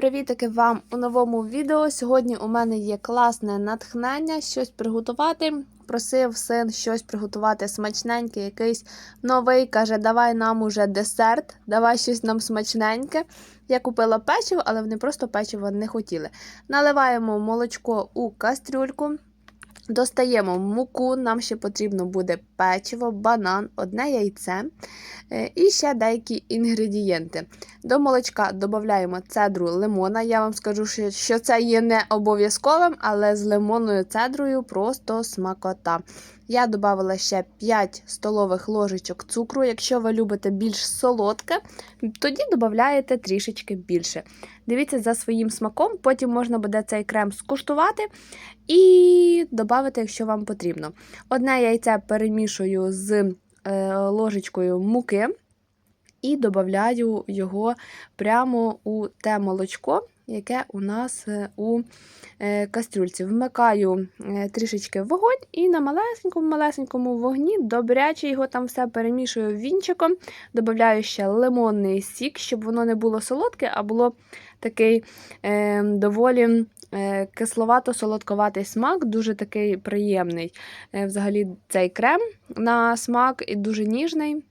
Привітики вам у новому відео. Сьогодні у мене є класне натхнення щось приготувати. Просив син щось приготувати смачненьке, якийсь новий. Каже, давай нам уже десерт, давай щось нам смачненьке. Я купила печиво, але вони просто печиво не хотіли. Наливаємо молочко у кастрюльку. Достаємо муку, нам ще потрібно буде печиво, банан, одне яйце е, і ще деякі інгредієнти. До молочка додаємо цедру лимона. Я вам скажу, що- це є не обов'язковим, але з лимонною цедрою просто смакота. Я додала ще 5 столових ложечок цукру. Якщо ви любите більш солодке, тоді додаєте трішечки більше. Дивіться за своїм смаком, потім можна буде цей крем скуштувати і додати, якщо вам потрібно. Одне яйце перемішую з е, ложечкою муки і додаю його прямо у те молочко, яке у нас е, у е, кастрюльці. Вмикаю е, трішечки вогонь і на малесенькому-малесенькому вогні добряче його там все перемішую вінчиком, додаю ще лимонний сік, щоб воно не було солодке, а було такий е, доволі кисловато-солодковатий смак, дуже такий приємний. Взагалі цей крем на смак і дуже ніжний.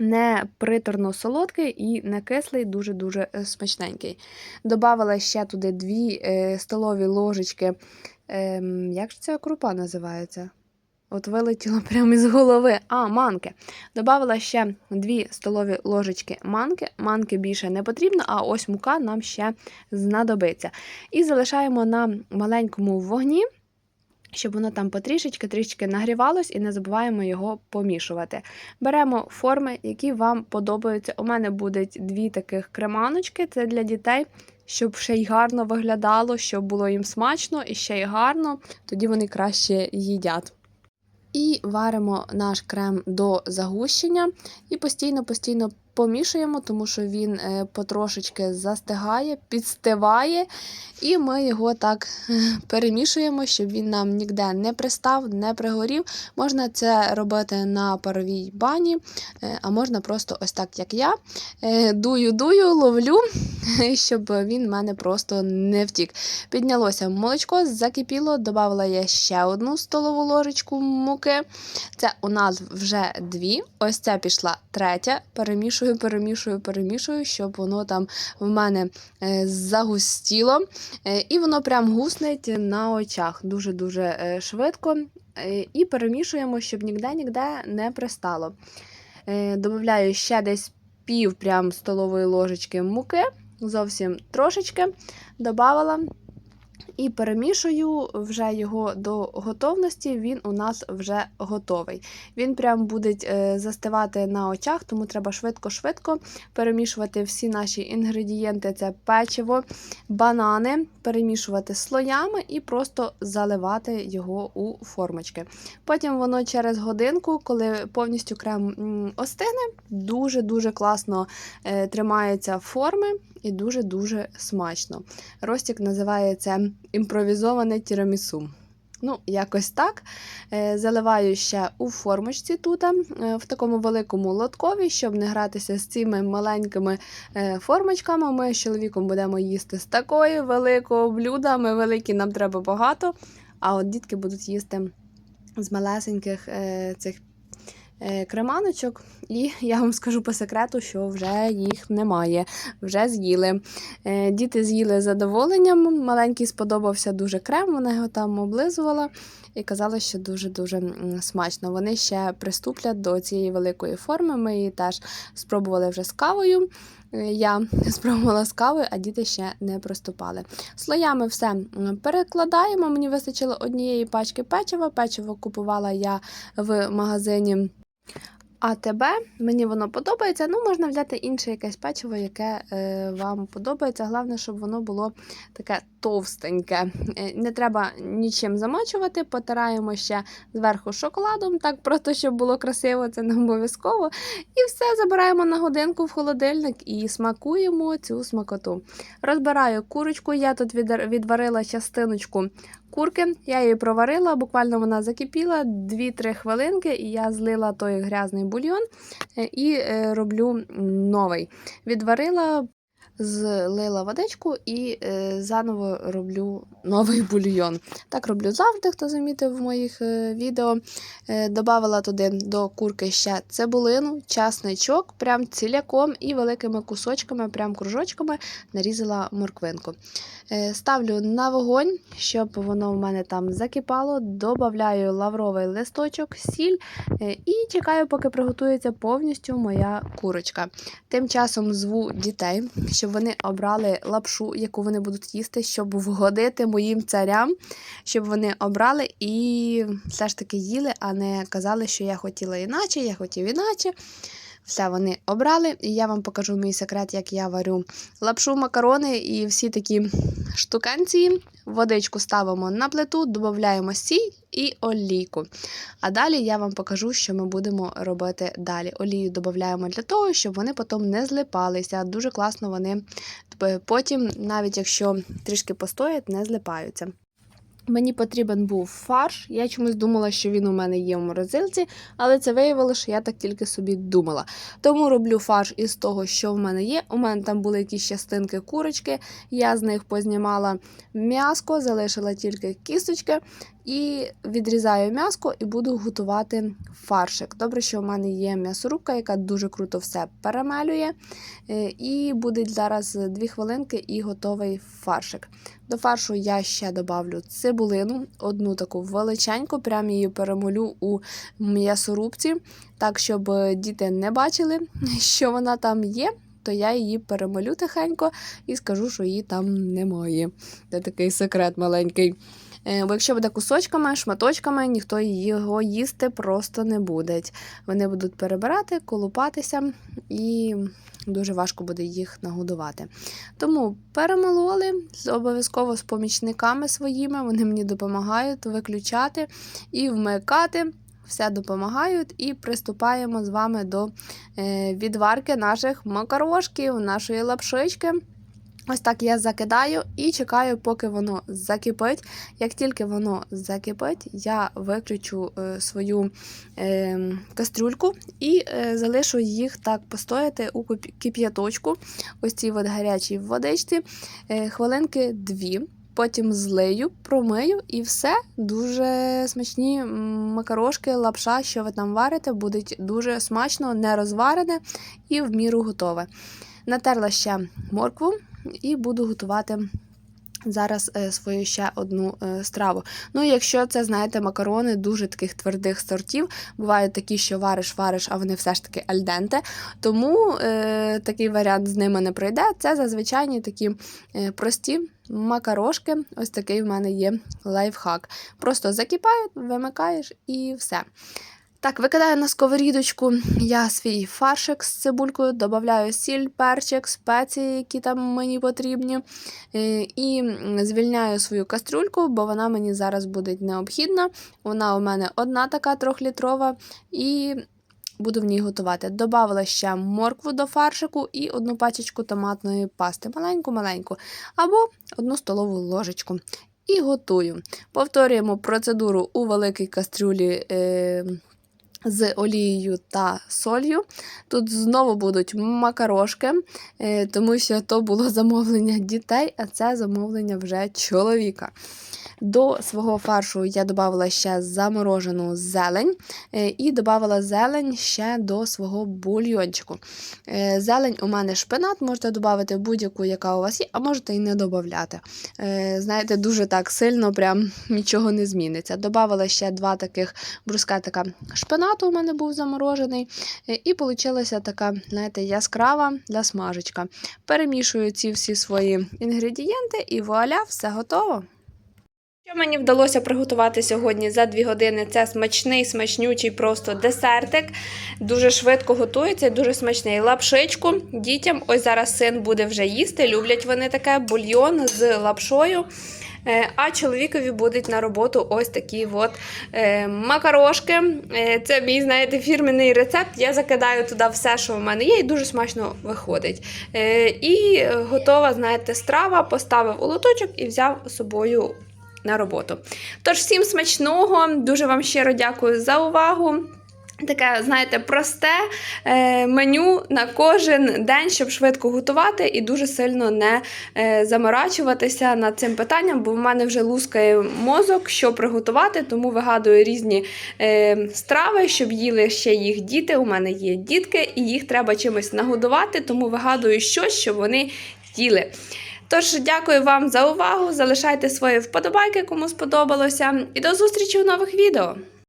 Не приторно солодкий і не кислий, дуже-дуже е, смачненький. Добавила ще туди 2 е, столові ложечки. ем, як ж ця крупа називається? От вилетіло прямо із голови. А, манки. Добавила ще 2 столові ложечки манки. Манки більше не потрібно, а ось мука нам ще знадобиться. І залишаємо на маленькому вогні, щоб воно там потрішечки трішечки нагрівалось, і не забуваємо його помішувати. Беремо форми, які вам подобаються. У мене будуть дві таких креманочки, це для дітей. Щоб ще й гарно виглядало, щоб було їм смачно і ще й гарно, тоді вони краще їдять. І варимо наш крем до загущення і постійно-постійно помішуємо, тому що він е, потрошечки застигає, підстиває, і ми його так е, перемішуємо, щоб він нам ніде не пристав, не пригорів. Можна це робити на паровій бані, е, а можна просто ось так, як я. Дую-дую, ловлю, щоб він в мене просто не втік. Піднялося молочко, закипіло, додала я ще одну столову ложечку муки. Це у нас вже дві. Ось ця пішла третя. Перемішую, перемішую, перемішую, щоб воно там в мене е, загустіло. Е, І воно прям гуснить на очах дуже-дуже е, швидко. І перемішуємо, щоб ніде-ніде не пристало. Добавляю ще десь пів прям столової ложечки муки, зовсім трошечки додавала. І перемішую вже його до готовності, він у нас вже готовий. Він прям буде е, застивати на очах, тому треба швидко-швидко перемішувати всі наші інгредієнти: це печиво, банани, перемішувати слоями і просто заливати його у формочки. Потім воно через годинку, коли повністю крем м, остигне, дуже-дуже класно е, тримаються форми і дуже-дуже смачно. Ростік називається імпровізоване тірамісу. Ну, якось так. Е, Заливаю ще у формочці тут, е, в такому великому лоткові, щоб не гратися з цими маленькими е, формочками. Ми з чоловіком будемо їсти з такої великого блюда. Ми великі, нам треба багато. А от дітки будуть їсти з малесеньких цих креманочок. І я вам скажу по секрету, що вже їх немає, вже з'їли. Е, Діти з'їли з задоволенням. Маленький сподобався дуже крем, вона його там облизувала і казала, що дуже-дуже смачно. Вони ще приступлять до цієї великої форми. Ми її теж спробували вже з кавою. Е, Я спробувала з кавою, а діти ще не приступали. Слоями все перекладаємо. Мені вистачило однієї пачки печива. Печиво купувала я в магазині. А тебе мені воно подобається. Ну, можна взяти інше якесь печиво, яке е, вам подобається. Головне, щоб воно було таке товстеньке. Е, не треба нічим замочувати, потираємо ще зверху шоколадом, так просто щоб було красиво, це не обов'язково. І все забираємо на годинку в холодильник і смакуємо цю смакоту. Розбираю курочку, я тут відварила частиночку курки. Я її проварила, буквально вона закипіла 2-3 хвилинки, і я злила той грязний бульйон е, і е, роблю новий. Відварила. Злила водичку і е, заново роблю новий бульйон. Так роблю завжди, хто замітив в моїх е, відео. Е, добавила туди до курки ще цибулину, часничок, прям ціляком і великими кусочками, прям кружочками нарізала морквинку. Е, ставлю на вогонь, щоб воно в мене там закипало. Добавляю лавровий листочок, сіль е, і чекаю, поки приготується повністю моя курочка. Тим часом зву дітей, щоб вони обрали лапшу, яку вони будуть їсти, щоб вгодити моїм царям, щоб вони обрали і все ж таки їли, а не казали, що я хотіла іначе, я хотів іначе. Все вони обрали, і я вам покажу мій секрет, як я варю лапшу, макарони і всі такі штукенції. Водичку ставимо на плиту, додаємо сіль і олійку. А далі я вам покажу, що ми будемо робити далі. Олію додаємо для того, щоб вони потім не злипалися. Дуже класно вони потім, навіть якщо трішки постоять, не злипаються. Мені потрібен був фарш. Я чомусь думала, що він у мене є в морозилці, але це виявилося, що я так тільки собі думала. Тому роблю фарш із того, що в мене є. У мене там були якісь частинки курочки, я з них познімала м'яско, залишила тільки кісточки і відрізаю м'яско і буду готувати фаршик. Добре, що в мене є м'ясорубка, яка дуже круто все перемелює. Е, І буде зараз 2 хвилинки і готовий фаршик. До фаршу я ще добавлю цибулину, одну таку величеньку, прям її перемолю у м'ясорубці, так щоб діти не бачили, що вона там є. То я її перемолю тихенько і скажу, що її там немає. Це такий секрет маленький. Е, Бо якщо буде кусочками, шматочками, ніхто його їсти просто не буде. Вони будуть перебирати, колупатися, і дуже важко буде їх нагодувати. Тому перемололи обов'язково з помічниками своїми, вони мені допомагають виключати і вмикати. Все допомагають і приступаємо з вами до е, відварки наших макарошків, нашої лапшички. Ось так я закидаю і чекаю, поки воно закипить. Як тільки воно закипить, я виключу е, свою е, кастрюльку і е, залишу їх так постояти у кип'яточку, ось цій от гарячій водичці, хвилинки дві. Потім злию, промию і все. Дуже смачні макарошки, лапша, що ви там варите, будуть дуже смачно, не розварене і в міру готове. Натерла ще моркву і буду готувати зараз е, свою ще одну е, страву. Ну, якщо це, знаєте, макарони дуже таких твердих сортів, бувають такі, що вариш, вариш, а вони все ж таки альденте. Тому е, такий варіант з ними не пройде. Це зазвичай такі е, прості. Макарошки, ось такий в мене є лайфхак. Просто закипають, вимикаєш і все. Так, викидаю на сковорідочку я свій фаршик з цибулькою, додаю сіль, перчик, спеції, які там мені потрібні. Е, І звільняю свою кастрюльку, бо вона мені зараз буде необхідна. Вона у мене одна така трьохлітрова, і буду в ній готувати. Добавила ще моркву до фаршику і одну пачечку томатної пасти. Маленьку-маленьку, або одну столову ложечку. І готую. Повторюємо процедуру у великій кастрюлі. Е, з олією та солью. Тут знову будуть макарошки, е, тому що то було замовлення дітей, а це замовлення вже чоловіка. До свого фаршу я додавала ще заморожену зелень е, і додавала зелень ще до свого бульйончику. Е, Зелень у мене шпинат, можете додати будь-яку, яка у вас є, а можете і не додати. Знаєте, дуже так сильно прям нічого не зміниться. Добавила ще два таких брускетика шпинату, у мене був заморожений. Е, І вийшла така, знаєте, яскрава для смажечка. Перемішую ці всі свої інгредієнти і вуаля, все готово. Що мені вдалося приготувати сьогодні за 2 години? Це смачний, смачнючий просто десертик. Дуже швидко готується, дуже смачний лапшичку. Дітям, ось зараз син буде вже їсти. Люблять вони таке бульйон з лапшою. Е, А чоловікові будуть на роботу ось такі от е, макарошки. Е, Це мій, знаєте, фірменний рецепт. Я закидаю туди все, що в мене є, і дуже смачно виходить. І готова, знаєте, страва, поставив у лоточок і взяв з собою на роботу. Тож, всім смачного, дуже вам щиро дякую за увагу. Таке, знаєте, просте е, меню на кожен день, щоб швидко готувати і дуже сильно не е, заморачуватися над цим питанням, бо в мене вже лускає мозок, що приготувати, тому вигадую різні е, страви, щоб їли ще їх діти. У мене є дітки, і їх треба чимось нагодувати, тому вигадую щось, щоб вони їли. Тож, дякую вам за увагу. Залишайте свої вподобайки, кому сподобалося, і до зустрічі у нових відео.